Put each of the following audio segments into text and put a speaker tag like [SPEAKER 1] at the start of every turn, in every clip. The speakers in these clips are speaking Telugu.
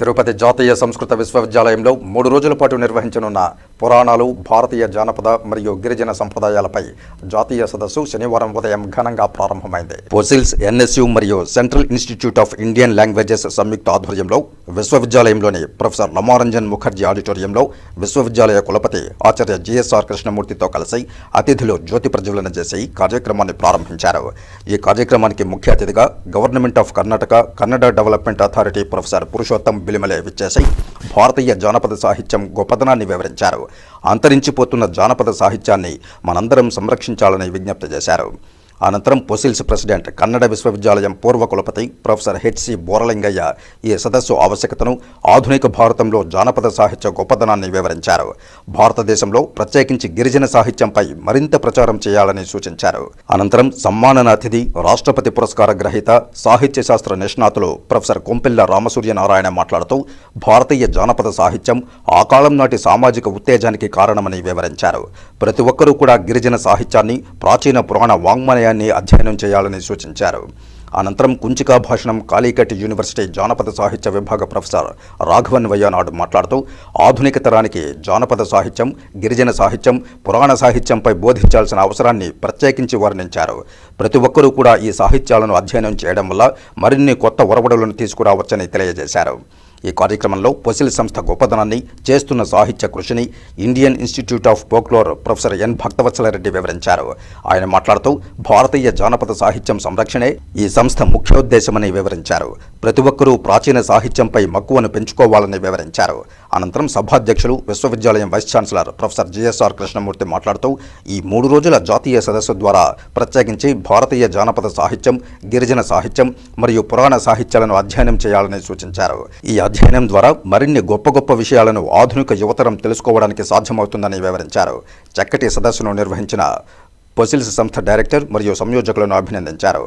[SPEAKER 1] తిరుపతి జాతీయ సంస్కృత విశ్వవిద్యాలయంలో మూడు రోజుల పాటు నిర్వహించనున్న పురాణాలు భారతీయ జానపద మరియు గిరిజన సంప్రదాయాలపై జాతీయ సదస్సు శనివారం ఉదయం ఘనంగా ప్రారంభమైంది. పోసిల్స్ ఎన్ఎస్యు మరియు central institute of Indian languages సంయుక్త ఆధ్వర్యంలో విశ్వవిద్యాలయంలోని ప్రొఫెసర్ లమారంజన్ ముఖర్జీ ఆడిటోరియంలో విశ్వవిద్యాలయ కులపతి ఆచార్య జిఎస్ఆర్ కృష్ణమూర్తితో కలిసి అతిథులు జ్యోతి ప్రజ్వలన చేసి కార్యక్రమాన్ని ప్రారంభించారు. ఈ కార్యక్రమానికి ముఖ్య అతిథిగా government of Karnataka Kannada development authority professor Purushottam Bilimale విచ్చేసి భారతీయ జానపద సాహిత్యం గొప్పతనాన్ని వివరించారు. అంతరించిపోతున్న జానపద సాహిత్యాన్ని మనందరం సంరక్షించాలని విజ్ఞప్తి చేశారు. అనంతరం పొసిల్స్ ప్రెసిడెంట్ కన్నడ విశ్వవిద్యాలయం పూర్వ కులపతి ప్రొఫెసర్ హెచ్సి బోరలింగయ్య ఈ సదస్సు ఆవశ్యకతను ఆధునిక భారతంలో జానపద సాహిత్య గొప్పదనాన్ని వివరించారు. భారతదేశంలో ప్రత్యేకించి గిరిజన సాహిత్యంపై మరింత ప్రచారం చేయాలని సూచించారు. అనంతరం సమ్మానన అతిథి రాష్ట్రపతి పురస్కార గ్రహీత సాహిత్య శాస్త్ర నిష్ణాతులు ప్రొఫెసర్ కొంపిల్ల రామసూర్యనారాయణ మాట్లాడుతూ భారతీయ జానపద సాహిత్యం ఆ కాలం నాటి సామాజిక ఉత్తేజానికి కారణమని వివరించారు. ప్రతి ఒక్కరూ కూడా గిరిజన సాహిత్యాన్ని ప్రాచీన పురాణ వాంగ్మయాన్ని అధ్యయనం చేయాలని సూచించారు. అనంతరం కుంచికా భాషణం కాళీకట్ యూనివర్సిటీ జానపద సాహిత్య విభాగ ప్రొఫెసర్ రాఘవన్ వయ్యనాడు మాట్లాడుతూ ఆధునిక తరానికి జానపద సాహిత్యం గిరిజన సాహిత్యం పురాణ సాహిత్యంపై బోధించాల్సిన అవసరాన్ని ప్రత్యేకించి వర్ణించారు. ప్రతి ఒక్కరూ కూడా ఈ సాహిత్యాలను అధ్యయనం చేయడం వల్ల మరిన్ని కొత్త ఒరవడులను తీసుకురావచ్చని తెలియజేశారు. ఈ కార్యక్రమంలో పొసిల్ సంస్థ గొప్పదనాన్ని చేస్తున్న సాహిత్య కృషిని Indian institute of folklore professor N Bhaktavatsala Reddy వివరించారు. ఆయన మాట్లాడుతూ భారతీయ జానపద సాహిత్యం సంరక్షణే ఈ సంస్థ ముఖ్యోద్దేశమని వివరించారు. ప్రతి ఒక్కరూ ప్రాచీన సాహిత్యంపై మక్కువను పెంచుకోవాలని వివరించారు. అనంతరం సభాధ్యక్షులు విశ్వవిద్యాలయం vice chancellor professor G S R Krishnamurthy మాట్లాడుతూ ఈ మూడు రోజుల జాతీయ సదస్సు ద్వారా ప్రత్యేకించి భారతీయ జానపద సాహిత్యం గిరిజన సాహిత్యం మరియు పురాణ సాహిత్యాలను అధ్యయనం చేయాలని సూచించారు. ఈ అధ్యయనం ద్వారా మరిన్ని గొప్ప గొప్ప విషయాలను ఆధునిక యువతరం తెలుసుకోవడానికి సాధ్యమవుతుందని వివరించారు. చక్కటి సదస్సును నిర్వహించిన పొసిల్స్ సంస్థ డైరెక్టర్ మరియు సంయోజకులను అభినందించారు.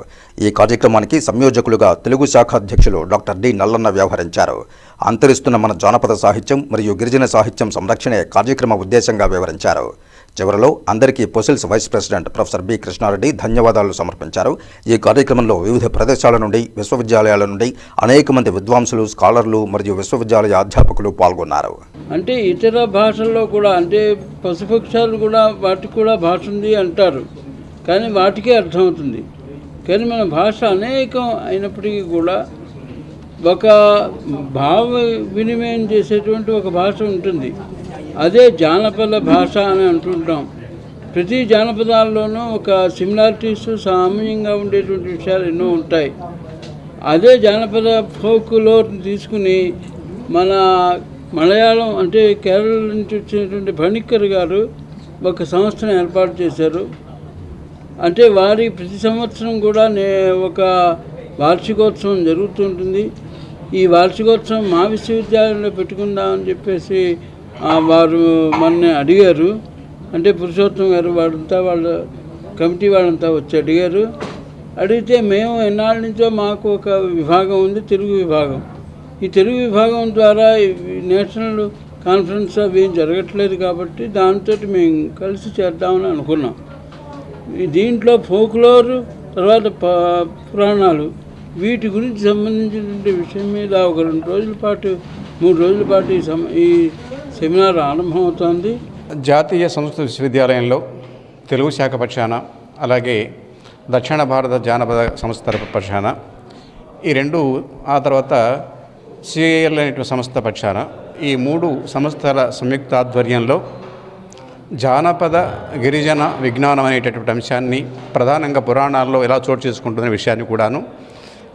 [SPEAKER 1] ఈ కార్యక్రమానికి సంయోజకులుగా తెలుగు శాఖ అధ్యక్షులు డాక్టర్ డి నల్లన్న వ్యవహరించారు. అంతరిస్తున్న మన జానపద సాహిత్యం మరియు గిరిజన సాహిత్యం సంరక్షణే కార్యక్రమ ఉద్దేశంగా వివరించారు. చివరిలో అందరికీ పొసిల్స్ vice president professor B Krishna Reddy ధన్యవాదాలు సమర్పించారు. ఈ కార్యక్రమంలో వివిధ ప్రదేశాల నుండి విశ్వవిద్యాలయాల నుండి అనేక మంది విద్వాంసులు స్కాలర్లు మరియు విశ్వవిద్యాలయ అధ్యాపకులు పాల్గొన్నారు.
[SPEAKER 2] అంటే ఇతర భాషల్లో కూడా అంటే పశుపక్షాలు కూడా వాటికి కూడా భాష ఉంది అంటారు. కానీ వాటికే అర్థమవుతుంది. కానీ మన భాష అనేకం అయినప్పటికీ కూడా ఒక భావ వినిమయం చేసేటువంటి ఒక భాష ఉంటుంది. అదే జానపద భాష అని అంటుంటాం. ప్రతి జానపదాల్లోనూ ఒక సిమిలారిటీస్ సామాన్యంగా ఉండేటువంటి విషయాలు ఎన్నో ఉంటాయి. అదే జానపద ఫోక్లో తీసుకుని మన మలయాళం అంటే కేరళ నుంచి వచ్చినటువంటి భణిక్కర్ గారు ఒక సంస్థను ఏర్పాటు చేశారు. అంటే వారి ప్రతి సంవత్సరం కూడా నే ఒక వార్షికోత్సవం జరుగుతుంటుంది ఈ వార్షికోత్సవం మా విశ్వవిద్యాలయంలో పెట్టుకుందామని చెప్పేసి వారు మొన్న అడిగారు. అంటే పురుషోత్తం గారు వాళ్ళంతా వాళ్ళ కమిటీ వాళ్ళంతా వచ్చి అడిగారు. అడిగితే మేము ఎన్నాళ్ళ నుంచో మాకు ఒక విభాగం ఉంది తెలుగు విభాగం. ఈ తెలుగు విభాగం ద్వారా నేషనల్ కాన్ఫరెన్స్ అవి ఏం జరగట్లేదు కాబట్టి దాంతో మేము కలిసి చేద్దామని అనుకున్నాం. దీంట్లో ఫోక్లోర్ తర్వాత ప- పురాణాలు వీటి గురించి సంబంధించినటువంటి విషయం మీద ఒక రెండు రోజుల పాటు మూడు రోజుల పాటు ఈ సమ ఈ సెమినార్ ఆరంభమవుతోంది.
[SPEAKER 3] జాతీయ సంస్కృత విశ్వవిద్యాలయంలో తెలుగు శాఖ పక్షాన అలాగే దక్షిణ భారత జానపద సంస్థ తరపు పక్షాన ఈ రెండు ఆ తర్వాత సిఐఎల్ అనేటువంటి సంస్థ పక్షాన ఈ మూడు సంస్థల సంయుక్త ఆధ్వర్యంలో జానపద గిరిజన విజ్ఞానం అనేటటువంటి అంశాన్ని ప్రధానంగా పురాణాల్లో ఎలా చోటు చేసుకుంటున్న విషయాన్ని కూడాను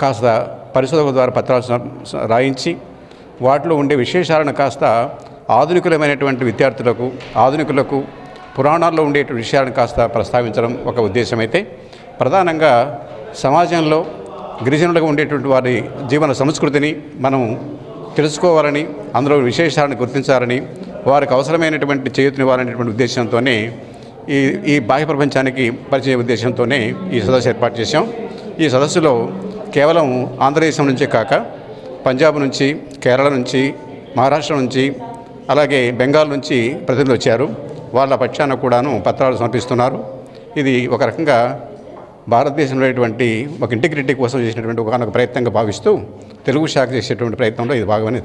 [SPEAKER 3] కాస్త పరిశోధకుల ద్వారా పత్రాలు రాయించి వాటిలో ఉండే విశేషాలను కాస్త ఆధునికులమైనటువంటి విద్యార్థులకు ఆధునికులకు పురాణాల్లో ఉండే విషయాలను కాస్త ప్రస్తావించడం ఒక ఉద్దేశమైతే ప్రధానంగా సమాజంలో గిరిజనులుగా ఉండేటువంటి వారి జీవన సంస్కృతిని మనం తెలుసుకోవాలని అందులో విశేషాలను గుర్తించాలని వారికి అవసరమైనటువంటి చేయూతనివ్వాలనేటువంటి ఉద్దేశంతోనే ఈ ఈ బాహ్య ప్రపంచానికి పరిచయ ఉద్దేశంతోనే ఈ సదస్సు ఏర్పాటు చేశాం. ఈ సదస్సులో కేవలం ఆంధ్రదేశం నుంచే కాక పంజాబ్ నుంచి కేరళ నుంచి మహారాష్ట్ర నుంచి అలాగే బెంగాల్ నుంచి ప్రతినిధులు వచ్చారు. వాళ్ళ పక్షాన కూడాను పత్రాలు సమర్పిస్తున్నారు. ఇది ఒక రకంగా భారతదేశంలో ఉన్నటువంటి ఒక ఇంటిగ్రిటీ కోసం చేసినటువంటి ఒక ప్రయత్నంగా భావిస్తూ తెలుగు శాఖ చేసేటువంటి ప్రయత్నంలో ఇది భాగమని